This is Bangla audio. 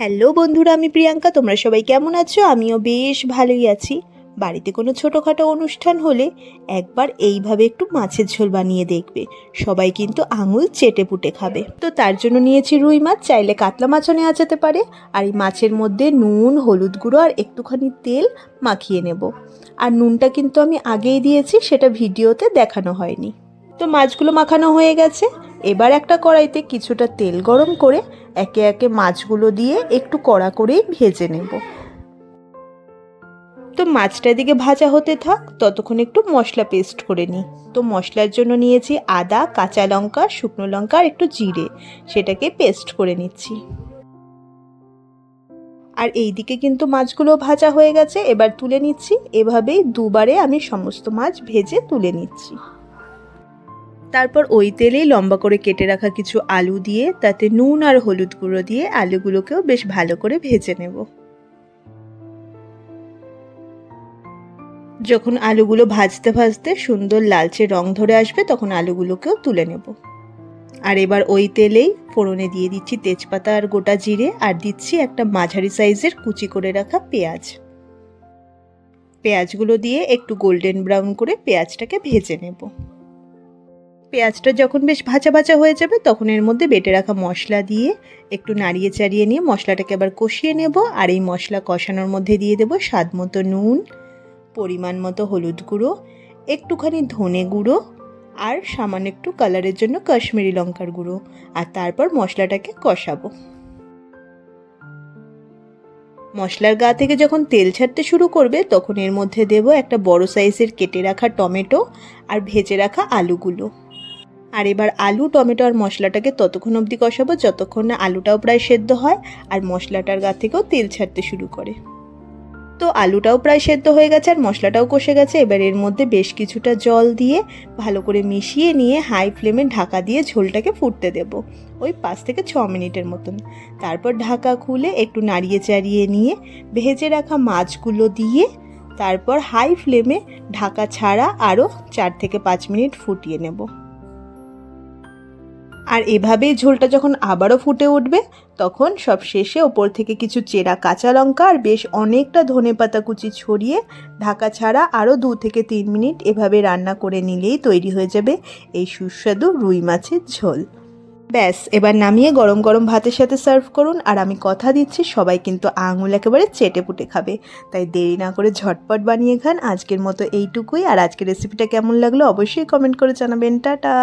হ্যালো বন্ধুরা, আমি প্রিয়াঙ্কা। তোমরা সবাই কেমন আছো? আমিও বেশ ভালোই আছি। বাড়িতে কোনো ছোটোখাটো অনুষ্ঠান হলে একবার এইভাবে একটু মাছের ঝোল বানিয়ে দেখবে। সবাই কিন্তু আঙুল চেটে পুটে খাবে। তো তার জন্য নিয়েছি রুই মাছ, চাইলে কাতলা মাছও নেওয়া যেতে পারে। আর এই মাছের মধ্যে নুন, হলুদ গুঁড়ো আর একটুখানি তেল মাখিয়ে নেব। আর নুনটা কিন্তু আমি আগেই দিয়েছি, সেটা ভিডিওতে দেখানো হয়নি। তো মাছগুলো মাখানো হয়ে গেছে। এবার একটা কড়াইতে কিছুটা তেল গরম করে একে একে মাছগুলো দিয়ে একটু কড়া করেই ভেজে নেব। তো মাছটা এদিকে ভাজা হতে থাক, ততক্ষণ একটু মশলা পেস্ট করে নিই। তো মশলার জন্য নিয়েছি আদা, কাঁচা লঙ্কা, শুকনো লঙ্কা আর একটু জিরে, সেটাকে পেস্ট করে নিচ্ছি। আর এই দিকে কিন্তু মাছগুলো ভাজা হয়ে গেছে, এবার তুলে নিচ্ছি। এভাবেই দুবারে আমি সমস্ত মাছ ভেজে তুলে নিচ্ছি। তারপর ওই তেলেই লম্বা করে কেটে রাখা কিছু আলু দিয়ে তাতে নুন আর হলুদ গুঁড়ো দিয়ে আলুগুলোকেও বেশ ভালো করে ভেজে নেব। যখন আলুগুলো ভাজতে ভাজতে সুন্দর লালচে রং ধরে আসবে, তখন আলুগুলোকেও তুলে নেব। আর এবার ওই তেলেই ফোড়নে দিয়ে দিচ্ছি তেজপাতা আর গোটা জিরে আর দিচ্ছি একটা মাঝারি সাইজের কুচি করে রাখা পেঁয়াজ। পেঁয়াজগুলো দিয়ে একটু গোল্ডেন ব্রাউন করে পেঁয়াজটাকে ভেজে নেব। পেঁয়াজটা যখন বেশ ভাজা ভাজা হয়ে যাবে, তখন এর মধ্যে বেটে রাখা মশলা দিয়ে একটু নাড়িয়ে চাড়িয়ে নিয়ে মশলাটাকে আবার কষিয়ে নেব। আর এই মশলা কষানোর মধ্যে দিয়ে দেবো স্বাদ মতো নুন, পরিমাণ মতো হলুদ গুঁড়ো, একটুখানি ধনে গুঁড়ো আর সামান্য একটু কালারের জন্য কাশ্মীরি লঙ্কার গুঁড়ো। আর তারপর মশলাটাকে কষাবো। মশলার গা থেকে যখন তেল ছাড়তে শুরু করবে, তখন এর মধ্যে দেব একটা বড় সাইজের কেটে রাখা টমেটো আর ভেজে রাখা আলুগুলো। আর এবার আলু, টমেটো আর মশলাটাকে ততক্ষণ অবধি কষাবো, যতক্ষণ না আলুটাও প্রায় সেদ্ধ হয় আর মশলাটার গা থেকেও তেল ছাড়তে শুরু করে। তো আলুটাও প্রায় সেদ্ধ হয়ে গেছে আর মশলাটাও কষে গেছে। এবার এর মধ্যে বেশ কিছুটা জল দিয়ে ভালো করে মিশিয়ে নিয়ে হাই ফ্লেমে ঢাকা দিয়ে ঝোলটাকে ফুটতে দেব, ওই পাঁচ থেকে ছ মিনিটের মতন। তারপর ঢাকা খুলে একটু নাড়িয়ে চাড়িয়ে নিয়ে ভেজে রাখা মাছগুলো দিয়ে তারপর হাই ফ্লেমে ঢাকা ছাড়া আরও চার থেকে পাঁচ মিনিট ফুটিয়ে নেব। আর এভাবেই ঝোলটা যখন আবারও ফুটে উঠবে, তখন সব শেষে ওপর থেকে কিছু চেরা কাঁচা লঙ্কা আর বেশ অনেকটা ধনে পাতা কুচি ছড়িয়ে ঢাকা ছাড়া আরও দু থেকে তিন মিনিট এভাবে রান্না করে নিলেই তৈরি হয়ে যাবে এই সুস্বাদু রুই মাছের ঝোল। ব্যাস, এবার নামিয়ে গরম গরম ভাতের সাথে সার্ভ করুন আর আমি কথা দিচ্ছি, সবাই কিন্তু আঙুল একেবারে চেটে পুটে খাবে। তাই দেরি না করে ঝটপট বানিয়ে খান, আজকের মতো এইটুকুই। আর আজকের রেসিপিটা কেমন লাগল অবশ্যই কমেন্ট করে জানাবেন। টাটা!